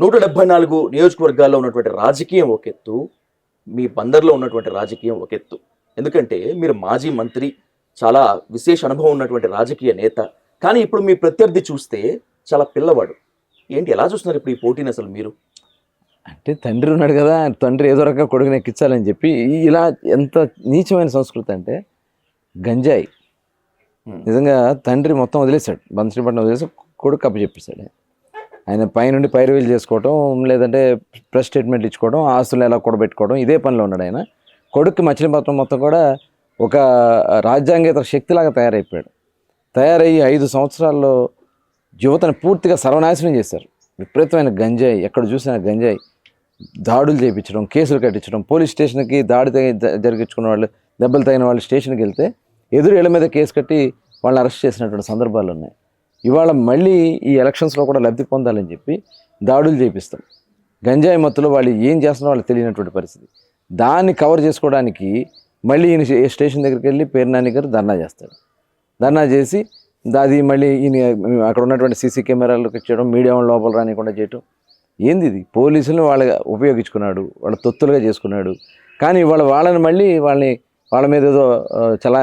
నూట డెబ్బై నాలుగు నియోజకవర్గాల్లో ఉన్నటువంటి రాజకీయం ఒక ఎత్తు మీ బందర్లో ఉన్నటువంటి రాజకీయం ఒక ఎత్తు. ఎందుకంటే మీరు మాజీ మంత్రి చాలా విశేష అనుభవం ఉన్నటువంటి రాజకీయ నేత. కానీ ఇప్పుడు మీ ప్రత్యర్థి చూస్తే చాలా పిల్లవాడు. ఏంటి ఎలా చూస్తున్నారు ఇప్పుడు ఈ పోటీని అసలు మీరు? అంటే తండ్రి ఉన్నాడు కదా తండ్రి ఏదో రకంగా కొడుకుని ఎక్కించాలని చెప్పి ఇలా ఎంత నీచమైన సంస్కృతి అంటే గంజాయి. నిజంగా తండ్రి మొత్తం వదిలేశాడు బంశ్రీపట్నం వదిలేసి కొడుకు అప్పు చెప్పేశాడు. ఆయన పైనుండి పైరువీలు చేసుకోవడం లేదంటే ప్రెస్ స్టేట్మెంట్ ఇచ్చుకోవడం ఆస్తులు ఎలా కూడబెట్టుకోవడం ఇదే పనిలో ఉన్నాడు ఆయన. కొడుక్కి మచిలీపట్నం మొత్తం కూడా ఒక రాజ్యాంగేతర శక్తిలాగా తయారైపోయాడు. తయారయ్యి ఐదు సంవత్సరాల్లో యువతను పూర్తిగా సర్వనాశనం చేశారు. విపరీతమైన గంజాయి ఎక్కడ చూసినా గంజాయి. దాడులు చేయించడం కేసులు కట్టించడం పోలీస్ స్టేషన్కి దాడి జరిగించుకున్న వాళ్ళు దెబ్బలు తగిన వాళ్ళు స్టేషన్కి వెళ్తే ఎదురు ఇళ్ళ మీద కేసు కట్టి వాళ్ళని అరెస్ట్ చేసినటువంటి సందర్భాలు ఉన్నాయి. ఇవాళ మళ్ళీ ఈ ఎలక్షన్స్లో కూడా లబ్ధి పొందాలని చెప్పి దాడులు చేపిస్తాం. గంజాయి మత్తులో వాళ్ళు ఏం చేస్తున్నారో వాళ్ళకి తెలియనటువంటి పరిస్థితి. దాన్ని కవర్ చేసుకోవడానికి మళ్ళీ ఈయన ఏ స్టేషన్ దగ్గరికి వెళ్ళి పేరునాని గారు ధర్నా చేస్తాడు. ధర్నా చేసి అది మళ్ళీ ఈయన అక్కడ ఉన్నటువంటి సీసీ కెమెరాలకు చేయడం మీడియా లోపల రానికుండా చేయటం. ఏంది ఇది? పోలీసులను వాళ్ళ ఉపయోగించుకున్నాడు వాళ్ళ తొత్తులుగా చేసుకున్నాడు. కానీ వాళ్ళ వాళ్ళని మళ్ళీ వాళ్ళని వాళ్ళ మీద ఏదో చలా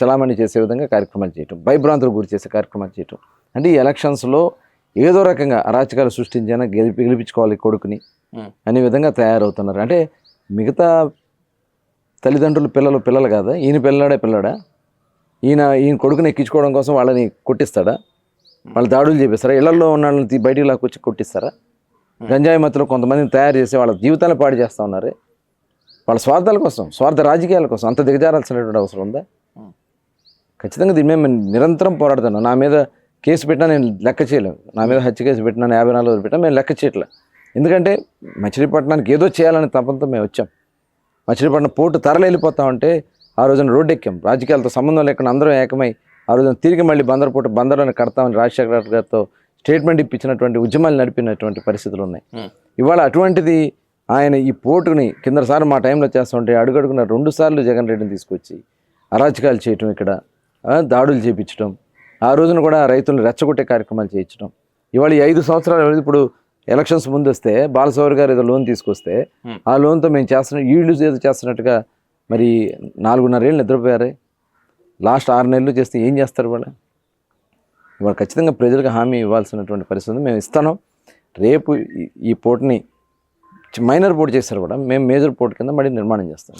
చలామణి చేసే విధంగా కార్యక్రమాలు చేయటం భయభ్రాంతులు గురి చేసే కార్యక్రమాలు చేయటం. అంటే ఈ ఎలక్షన్స్లో ఏదో రకంగా అరాచకాలు సృష్టించినా గెలిపి గెలిపించుకోవాలి కొడుకుని. అనే విధంగా తయారవుతున్నారు. అంటే మిగతా తల్లిదండ్రులు పిల్లలు పిల్లలు కాదా? ఈయన పిల్లడే పిల్లడా? ఈయన ఈయన కొడుకుని ఎక్కించుకోవడం కోసం వాళ్ళని కొట్టిస్తాడా? వాళ్ళు దాడులు చేపిస్తారా? ఇళ్ళలో ఉన్న వాళ్ళని బయటికి లాక్కొచ్చి కొట్టిస్తారా? గంజాయి మత్తులో కొంతమందిని తయారు చేసి వాళ్ళ జీవితాలను పాడు చేస్తూ ఉన్నారే? వాళ్ళ స్వార్థాల కోసం స్వార్థ రాజకీయాల కోసం అంత దిగజారాల్సినటువంటి అవసరం ఉందా. ఖచ్చితంగా దీని నేను నిరంతరం పోరాడుతాను నా మీద కేసు పెట్టినా నేను లెక్క చేయలేను. నా మీద హత్య కేసు పెట్టినా యాభై నాలుగు రోజులు పెట్టినా మేము లెక్క చేయట్లే. ఎందుకంటే మచిలీపట్నానికి ఏదో చేయాలని తపంతో మేము వచ్చాం. మచిలీపట్నం పోటు తరలి వెళ్ళిపోతామంటే ఆ రోజున రోడ్డు ఎక్కాం రాజకీయాలతో సంబంధం లేకుండా అందరం ఏకమై ఆ రోజున తిరిగి మళ్ళీ బందర్ పోటు బందర్లోనే కడతామని రాజశేఖర రెడ్డి గారితో స్టేట్మెంట్ ఇప్పించినటువంటి ఉద్యమాలు నడిపినటువంటి పరిస్థితులు ఉన్నాయి. ఇవాళ అటువంటిది ఆయన ఈ పోటుని కిందసారి మా టైంలో చేస్తుంటే అడుగడుగున రెండు సార్లు జగన్ రెడ్డిని తీసుకొచ్చి అరాచకాలు చేయటం ఇక్కడ దాడులు చేయించడం ఆ రోజున కూడా రైతులను రెచ్చగొట్టే కార్యక్రమాలు చేయించడం ఇవాళ ఈ ఐదు సంవత్సరాలు ఇప్పుడు ఎలక్షన్స్ ముందు వస్తే బాలసౌరి గారు ఏదో లోన్ తీసుకొస్తే. ఆ లోన్తో మేము చేస్తున్న వీళ్ళు ఏదో చేస్తున్నట్టుగా మరి నాలుగున్నరేళ్ళు నిద్రపోయారే లాస్ట్ ఆరు నెలలు చేస్తే ఏం చేస్తారు వాళ్ళు ఇవాళ ఖచ్చితంగా ప్రజలకు హామీ ఇవ్వాల్సినటువంటి పరిస్థితి. మేము ఇస్తాను రేపు ఈ- పోర్ట్ని మైనర్ పోర్ట్ చేస్తారు కూడా. మేము మేజర్ పోర్ట్ కింద మళ్ళీ నిర్మాణం చేస్తాం.